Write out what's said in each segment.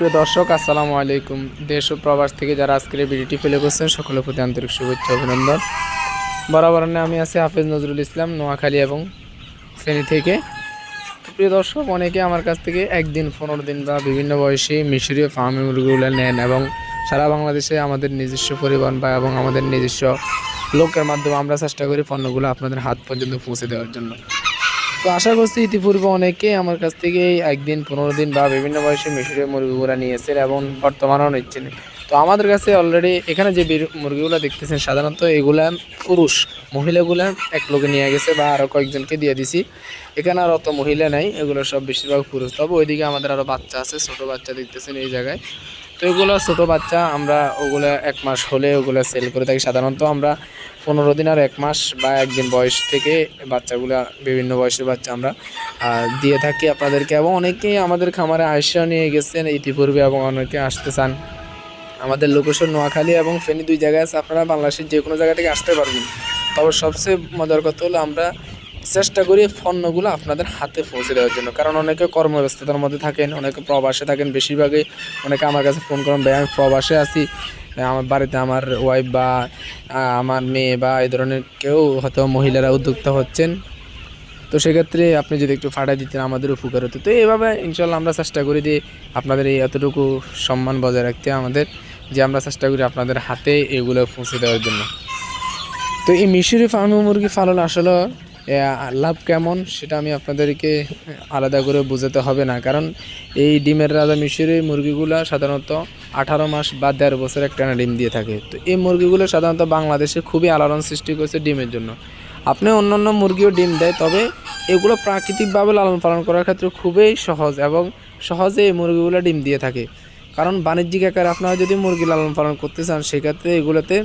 প্রিয় দর্শক, আসসালামু আলাইকুম। দেশ ও প্রবাস থেকে যারা আজকের ভিডিওটি ফেলে করছেন, সকলের প্রতি আন্তরিক শুভেচ্ছা অভিনন্দন। বরাবর নিয়ে আমি আছি হাফেজ নজরুল ইসলাম, নোয়াখালী এবং শ্রেণি থেকে। প্রিয় দর্শক, অনেকে আমার কাছ থেকে একদিন, পনেরো দিন বা বিভিন্ন বয়সী মিশরীয় ফার্মি মুরগিগুলো নেন এবং সারা বাংলাদেশে আমাদের নিজস্ব পরিবহন বা এবং আমাদের নিজস্ব লোকের মাধ্যমে আমরা চেষ্টা করি পণ্যগুলো আপনাদের হাত পর্যন্ত পৌঁছে দেওয়ার জন্য। তো আশা করছি ইতিপূর্বে অনেকেই আমার কাছ থেকে একদিন, পনেরো দিন বা বিভিন্ন বয়সে মিশরীয় মুরগিগুলো নিয়েছেন এবং বর্তমানেও নিচ্ছেন। তো আমাদের কাছে অলরেডি এখানে যে মুরগিগুলো দেখতেছেন, সাধারণত এগুলা পুরুষ, মহিলাগুলা এক লোকে নিয়ে গেছে বা আরও কয়েকজনকে দিয়ে দিছি। এখানে আর অত মহিলা নাই, এগুলো সব বেশিরভাগ পুরুষ। তবে ওইদিকে আমাদের আরও বাচ্চা আছে, ছোট বাচ্চা দেখতেছেন এই জায়গায়। তো এগুলো ছোট বাচ্চা, আমরা ওগুলো এক মাস হলে ওগুলো সেল করে থাকি। সাধারণত আমরা পনেরো দিন আর এক মাস বা একদিন বয়স থেকে বাচ্চাগুলো, বিভিন্ন বয়সের বাচ্চা আমরা দিয়ে থাকি আপনাদেরকে। এবং অনেকেই আমাদের খামারে আয়সা নিয়ে গেছেন ইতিপূর্বে এবং অনেকে আসতে চান। আমাদের লোকেশন নোয়াখালী এবং ফেনী দুই জায়গায় আছে। আপনারা বাংলাদেশের যে কোনো জায়গা থেকে আসতে পারবেন। তবে সবচেয়ে মজার কথা হলো আমরা চেষ্টা করি পণ্যগুলো আপনাদের হাতে পৌঁছে দেওয়ার জন্য। কারণ অনেকে কর্মব্যস্ততার মধ্যে থাকেন, অনেকে প্রবাসে থাকেন, বেশিরভাগই অনেকে আমার কাছে ফোন করেন, ভাই, আমি প্রবাসে আছি। আমার বাড়িতে আমার ওয়াইফ বা, আমার মেয়ে বা এই ধরনের কেউ হয়তো মহিলারা উদ্যোক্তা হচ্ছেন। তো সেক্ষেত্রে আপনি যদি একটু ফাটাই দিতেন আমাদের উপকার হতো তো এইভাবে ইনশাল্লাহ আমরা চেষ্টা করি যে আপনাদের এই এতটুকু সম্মান বজায় রাখতে আমাদের, যে আমরা চেষ্টা করি আপনাদের হাতে এগুলো পৌঁছে দেওয়ার জন্য। তো এই মিশরি ফার্মি মুরগি পালন আসলে লাভ কেমন সেটা আমি আপনাদেরকে আলাদা করে বোঝাতে হবে না। কারণ এই ডিমের রাজা মিশরি মুরগিগুলা সাধারণত আঠারো মাস বা দেড় বছর একটানা ডিম দিয়ে থাকে। তো এই মুরগিগুলো সাধারণত বাংলাদেশে খুবই আলোড়ন সৃষ্টি করেছে ডিমের জন্য। আপনি অন্যান্য মুরগিও ডিম দেয়, তবে এগুলো প্রাকৃতিকভাবে লালন পালন করার ক্ষেত্রে খুবই সহজ এবং সহজে এই মুরগিগুলো ডিম দিয়ে থাকে। কারণ বাণিজ্যিক আকারে আপনারা যদি মুরগি লালন পালন করতে চান, সেক্ষেত্রে এগুলোতে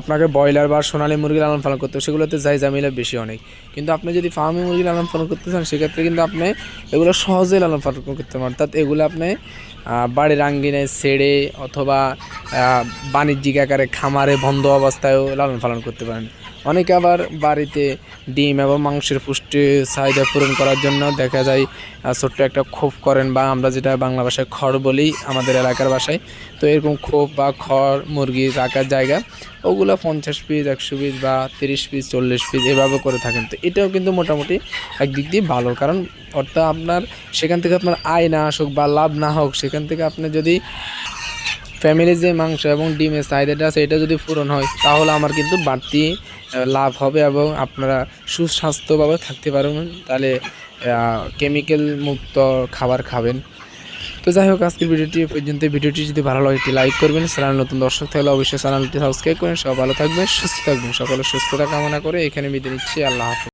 আপনাকে ব্রয়লার বা সোনালী মুরগি লালন পালন করতে সেগুলোতে যাই জামিলা বেশি অনেক। কিন্তু আপনি যদি ফার্মি মুরগি লালন পালন করতে চান, সেক্ষেত্রে কিন্তু আপনি এগুলো সহজে লালন পালন করতে পারেন। অর্থাৎ এগুলো আপনি বাড়ির আঙ্গিনায় ছেড়ে অথবা বাণিজ্যিক আকারে খামারে বন্ধ অবস্থায়ও লালন পালন করতে পারেন। অনেকে আবার বাড়িতে ডিম এবং মাংসের পুষ্টি চাহিদা পূরণ করার জন্য দেখা যায় ছোট্ট একটা খোপ করেন বা আমরা যেটা বাংলা ভাষায় খড় বলি, আমাদের এলাকার ভাষায়। তো এরকম খোপ বা খড়, মুরগি রাখার জায়গা, ওগুলো পঞ্চাশ পিস, একশো পিস বা তিরিশ পিস, চল্লিশ পিস এভাবে করে থাকেন। তো এটাও কিন্তু মোটামুটি একদিক দিয়ে ভালো। কারণ অর্থাৎ আপনার সেখান থেকে আপনার আয় না আসুক বা লাভ না হোক, সেখান থেকে আপনি যদি ফ্যামিলির যে মাংস এবং ডিমের চাহিদাটা আছে, এটা যদি পূরণ হয়, তাহলে আমার কিন্তু বাড়তি লাভ হবে এবং আপনারা সুস্বাস্থ্যভাবে থাকতে পারবেন। তাহলে কেমিক্যাল মুক্ত খাবার খাবেন। তো যাই হোক, আজকের ভিডিওটি পর্যন্ত। ভিডিওটি যদি ভালো লাগে, একটি লাইক করবেন। চ্যানেল নতুন দর্শক থাকলে অবশ্যই চ্যানেলটি সাবস্ক্রাইব করেন। সব ভালো থাকবেন, সুস্থ থাকবেন। সকলে সুস্থতা কামনা করে এখানে বিদায় নিচ্ছি। আল্লাহ হাফেজ।